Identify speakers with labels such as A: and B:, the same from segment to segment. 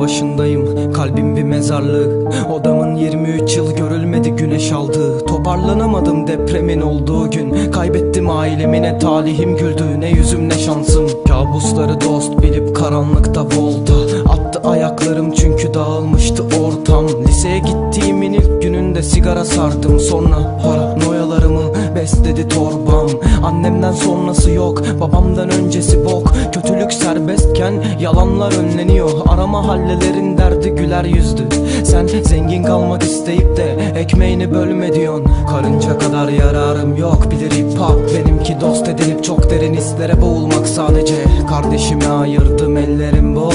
A: başındayım Kalbim bir mezarlık Odamın 23 yıl görülmedi güneş aldı Toparlanamadım depremin olduğu gün. Kaybettim ailemi talihim güldü Ne yüzüm ne şansım. Kabusları dost bilip karanlıkta volta. Attı ayaklarım çünkü dağılmıştı ortam. Liseye gittiğimin ilk gününde sigara sardım. Sonra paranoyalarımı besledi torbam Annemden sonrası yok babamdan öncesi bok. Kötülük serbestken yalanlar önleniyor. Arama hallelerin derdi güler yüzdü. Sen zengin kalmak isteyip de ekmeğini bölme diyorsun. Karınca kadar yararım yok bilir hip hop. Benimki dost edinip çok derin hislere boğulmak sadece. Kardeşime ayırdım ellerim boş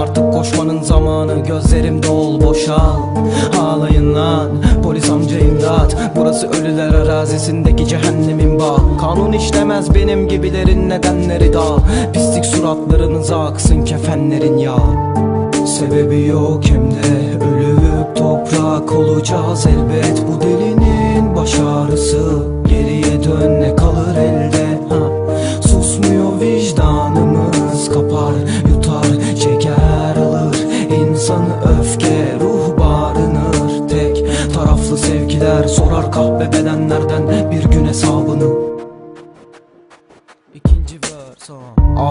A: artık koşmanın zamanı. Gözlerim dol boşal. Ağlayın lan polis amca imdat. Burası ölüler arazisindeki cehennemin bağ Kanun işlemez benim gibilerin nedenleri da Pislik suratlarınıza aksın kefenlerin ya Sebebi yok hem de ölüp toprak olacağız elbet. Bu delinin baş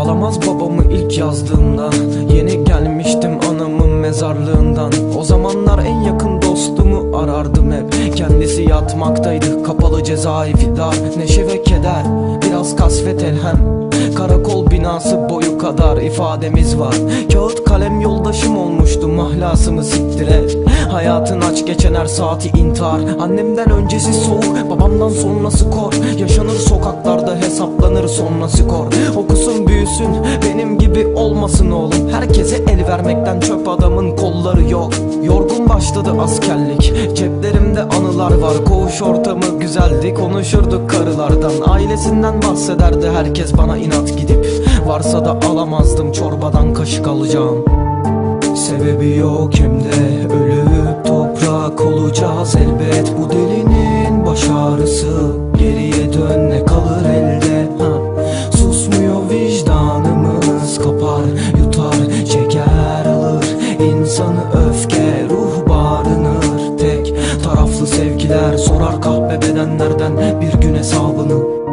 A: Ağlamaz babamı ilk yazdığımda. Yeni gelmiştim anamın mezarlığından. O zamanlar en yakın dostumu arardım hep. Kendisi yatmaktaydı kapalı cezaevi dar. Neşe ve keder biraz kasvet elhem Karakol binası boyu kadar ifademiz var. Kağıt kalem yoldaşım olmuştu mahlasımı siktir et. Hayatın aç geçen her saati intihar. Annemden öncesi soğuk babamdan sonrası kor. Yaşanır sokaklarda hesaplanır sonra skor. Okusun büyüsün benim gibi olmasın oğlum. Herkese el vermekten çöp adamın kolları yok. Yorgun başladı askerlik anılar var Koğuş ortamı güzeldi konuşurduk karılardan. Ailesinden bahsederdi herkes bana inat gidip. Varsa da alamazdım çorbadan kaşık alacağım. Sebebi yok hem de ölüp toprak olacağız elbet. Bu delinin baş ağrısı geriye dön ne kalır elde? Ha. Susmuyor vicdanımız kapar yutar çeker alır insanı öf. kaybedenlerden bir gün hesabını